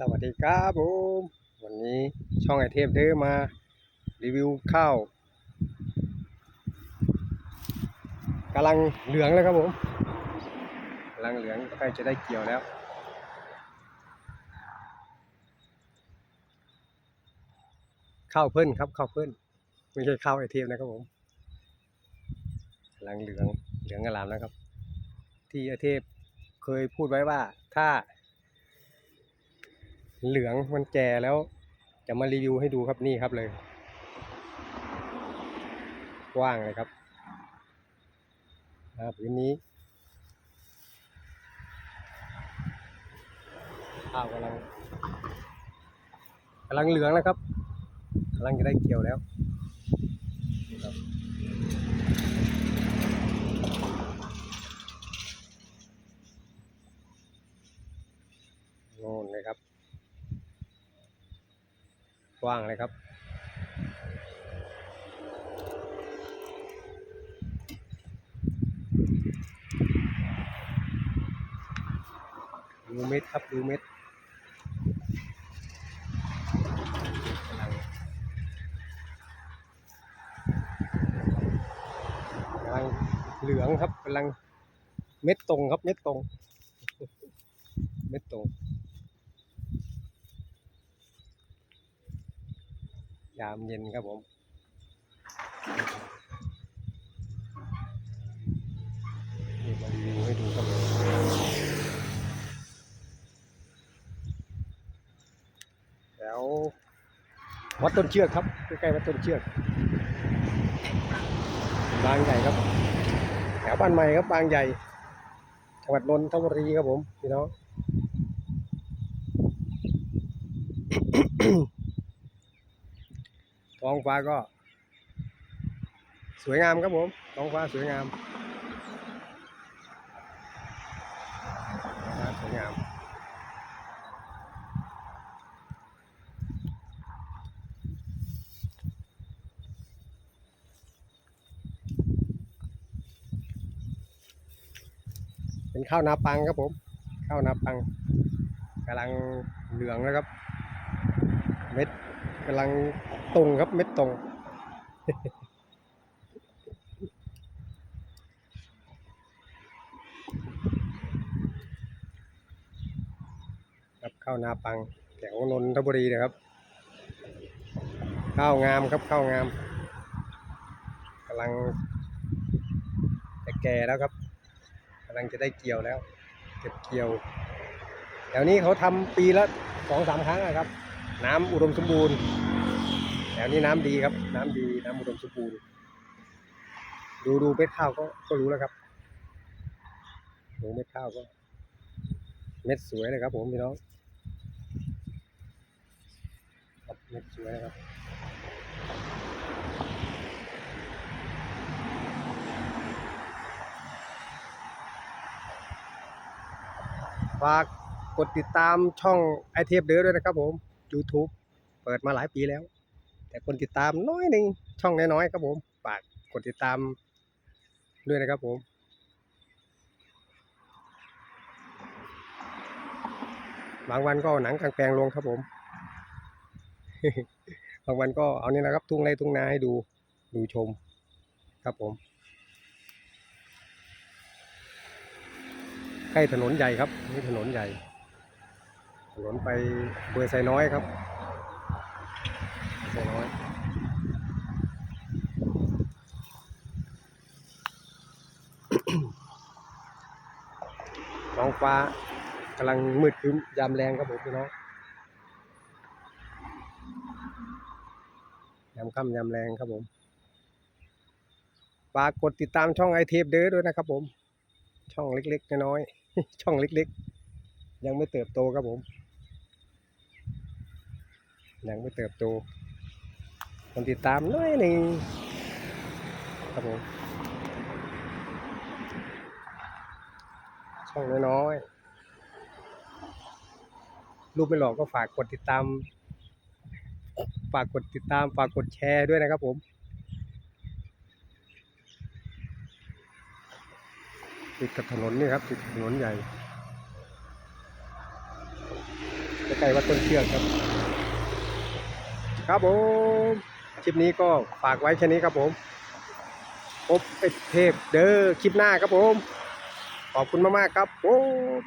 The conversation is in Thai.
สวัสดีครับผมวันนี้ช่องไอเทพเดอมารีวิวข้าวกำลังเหลืองแล้วครับผมกำลังเหลืองใกล้จะได้เกี่ยวแล้ว ข้าวเพิ่นครับข้าวเพิ่นไม่ใช่ข้าวไอเทพนะครับผมกำลังเหลืองเหลืองอลามแล้วครับ ที่ไอเทพเคยพูดไว้ว่าถ้า เหลืองมันแก่แล้ว จะมารีวิวให้ดูครับนี่ครับเลยกว้างเลยครับอ่าพื้นนี้ข้าวกำลังกำลังเหลืองแล้วครับกำลังจะได้เกี่ยวแล้วโน่นเลยครับ กว้างเลยครับ ดูเม็ดครับ ดูเม็ดกำลังเหลืองครับกำลังเม็ดตรงครับ เม็ดตรง เม็ดตรงามเย็นครับผม นี่มารีวิวให้ดูครับผมแล้ววัดต้นเชือกครับ ใกล้ๆวัดต้นเชือก บางใหญ่ครับ แถวบ้านใหม่ครับบางใหญ่ จังหวัดนนทบุรีครับผม พี่น้อง ท้องฟ้าก็ สวยงามครับผม ท้องฟ้าสวยงามสวยงามเป็นข้าวนาปังครับผม ข้าวนาปังกำลังเหลืองแล้วครับ เม็ด กำลังตรงครับเม็ดตรง ครับข้าวนาปังแถวนนทบุรีนะครับ ข้าวงามครับข้าวงามกำลังจะแก่แล้วครับกำลังจะได้เกี่ยวแล้ว เก็บเกี่ยวแถวนี้เขาทำปีละสองสามครั้งอะครับ น้ำอุดมสมบูรณ์แถวนี้น้ำดีครับ น้ำดีน้ำอุดมสมบูรณ์ ดูดูเม็ดข้าวก็ก็รู้แล้วครับดูเม็ดข้าวก็ เม็ดสวยเลยครับ ผมพี่น้องเม็ดสวยครับฝากกดติดตามช่องไอเทปเด้อด้วยนะครับผม YouTube เปิดมาหลายปีแล้ว แต่คนติดตามน้อยหนึ่งช่องน้อยๆครับผมฝากกดติดตามด้วยนะครับผมบางวันก็หนังกลางแปลงลงครับผม บางวันก็เอานี่นะครับ ทุ่งไร่ทุ่งนาให้ดูดูชมครับผม ใกล้ถนนใหญ่ครับนี่ถนนใหญ่ ถนนไปเบอร์ไซน้อยครับไซน้อยท้องฟ้ากำลังมืดครึ้มยามแรงครับผมพี่น้องยามค่ำยามแรงครับผมฝากกดติดตามช่องไอเทปเด้อด้วยนะครับผม ช่องเล็กๆน้อยๆช่องเล็กๆ ยังไม่เติบโตครับผม ยังไม่เติบโตคนติดตามน้อยหนึ่งครับผมช่องน้อยๆรูปไม่หลอกก็ฝากกดติดตาม ฝากกดติดตาม ฝากกดแชร์ด้วยนะครับผมติดกับถนนนี่ครับติดถนนใหญ่ใกล้วัดต้นเชือกครับ ครับผมคลิปนี้ก็ฝากไว้แค่นี้ครับผมพบไอ้เทพเด้อคลิปหน้าครับผม ขอบคุณมากๆครับผม